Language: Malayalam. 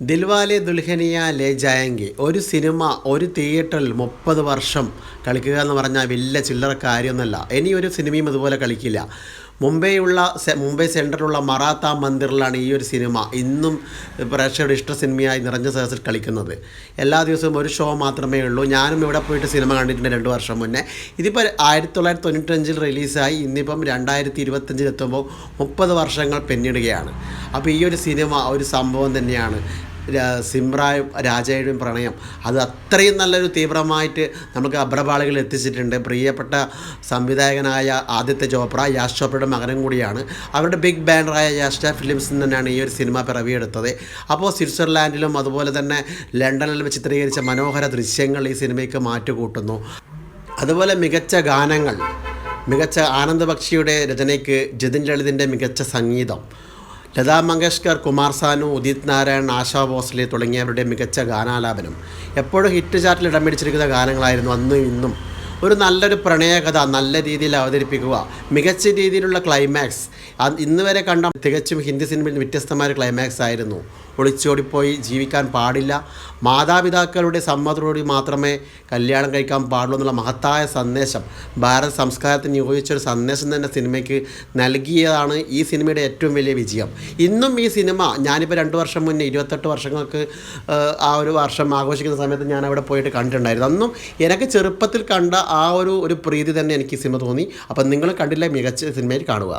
ദിൽവാലെ ദുൽഹനിയ ലേ ജയങ്കി. ഒരു സിനിമ ഒരു തിയേറ്ററിൽ മുപ്പത് വർഷം കളിക്കുക എന്ന് പറഞ്ഞാൽ വലിയ ചില്ലറ കാര്യമൊന്നുമല്ല. ഇനി ഒരു സിനിമയും അതുപോലെ കളിക്കില്ല. മുംബൈയുള്ള മുംബൈ സെൻട്രലുള്ള മറാത്ത മന്ദിറിലാണ് ഈ ഒരു സിനിമ ഇന്നും പ്രേക്ഷകരുടെ ഇഷ്ട സിനിമയായി നിറഞ്ഞ സദസ്സിൽ കളിക്കുന്നത്. എല്ലാ ദിവസവും ഒരു ഷോ മാത്രമേ ഉള്ളൂ. ഞാനും ഇവിടെ പോയിട്ട് സിനിമ കണ്ടിട്ടുണ്ട് രണ്ട് വർഷം മുന്നേ. ഇതിപ്പോൾ ആയിരത്തി തൊള്ളായിരത്തി തൊണ്ണൂറ്റഞ്ചിൽ റിലീസായി. ഇന്നിപ്പം രണ്ടായിരത്തി ഇരുപത്തഞ്ചിലെത്തുമ്പോൾ മുപ്പത് വർഷങ്ങൾ പിന്നിടുകയാണ്. അപ്പോൾ ഈ ഒരു സിനിമ ഒരു സംഭവം തന്നെയാണ്. സിമ്രായും രാജയുടെയും പ്രണയം. അത് അത്രയും നല്ലൊരു തീവ്രമായിട്ട് നമുക്ക് അഭ്രപാളികൾ എത്തിച്ചിട്ടുണ്ട്. പ്രിയപ്പെട്ട സംവിധായകനായ ആദിത്യ ചോപ്ര യാഷ് ചോപ്രയുടെ മകനും കൂടിയാണ്. അവരുടെ ബിഗ് ബാനറായ യാഷ്ട ഫിലിംസിൽ തന്നെയാണ് ഈ ഒരു സിനിമ പിറവിയെടുത്തത്. അപ്പോൾ സ്വിറ്റ്സർലാൻഡിലും അതുപോലെ തന്നെ ലണ്ടനിലും ചിത്രീകരിച്ച മനോഹര ദൃശ്യങ്ങൾ ഈ സിനിമയ്ക്ക് മാറ്റുകൂട്ടുന്നു. അതുപോലെ മികച്ച ഗാനങ്ങൾ മികച്ച ആനന്ദ് ബക്ഷിയുടെ രചനയ്ക്ക് ജതിൻ ലളിതിന്റെ മികച്ച സംഗീതം. ലതാ മങ്കേഷ്കർ കുമാർ സാനു ഉദിത് നാരായൺ ആശാ ഭോസ്ലെ തുടങ്ങിയവരുടെ മികച്ച ഗാനാലാപനം എപ്പോഴും ഹിറ്റ് ചാർട്ടിൽ ഇടം പിടിച്ചിരിക്കുന്ന ഗാനങ്ങളായിരുന്നു അന്നും ഇന്നും. ഒരു നല്ലൊരു പ്രണയകഥ നല്ല രീതിയിൽ അവതരിപ്പിക്കുക മികച്ച രീതിയിലുള്ള ക്ലൈമാക്സ് ഇന്ന് വരെ കണ്ട തികച്ചും ഹിന്ദി സിനിമയിൽ വ്യത്യസ്തമായ ക്ലൈമാക്സ് ആയിരുന്നു. ഒളിച്ചോടിപ്പോയി ജീവിക്കാൻ പാടില്ല. മാതാപിതാക്കളുടെ സമ്മതത്തോടുകൂടി മാത്രമേ കല്യാണം കഴിക്കാൻ പാടുള്ളൂ എന്നുള്ള മഹത്തായ സന്ദേശം ഭാരത സംസ്കാരത്തിന് യോജിച്ചൊരു സന്ദേശം തന്നെ സിനിമയ്ക്ക് നൽകിയതാണ് ഈ സിനിമയുടെ ഏറ്റവും വലിയ വിജയം. ഇന്നും ഈ സിനിമ ഞാനിപ്പോൾ രണ്ട് വർഷം മുന്നേ ഇരുപത്തെട്ട് വർഷങ്ങൾക്ക് ആ ഒരു വർഷം ആഘോഷിക്കുന്ന സമയത്ത് ഞാൻ അവിടെ പോയിട്ട് കണ്ടിട്ടുണ്ടായിരുന്നു. അന്നും എനിക്ക് ചെറുപ്പത്തിൽ കണ്ട ആ ഒരു ഒരു പ്രീതി തന്നെ എനിക്ക് ഈ സിനിമ തോന്നി. അപ്പം നിങ്ങൾ കണ്ടില്ല മികച്ച സിനിമയിൽ കാണുക.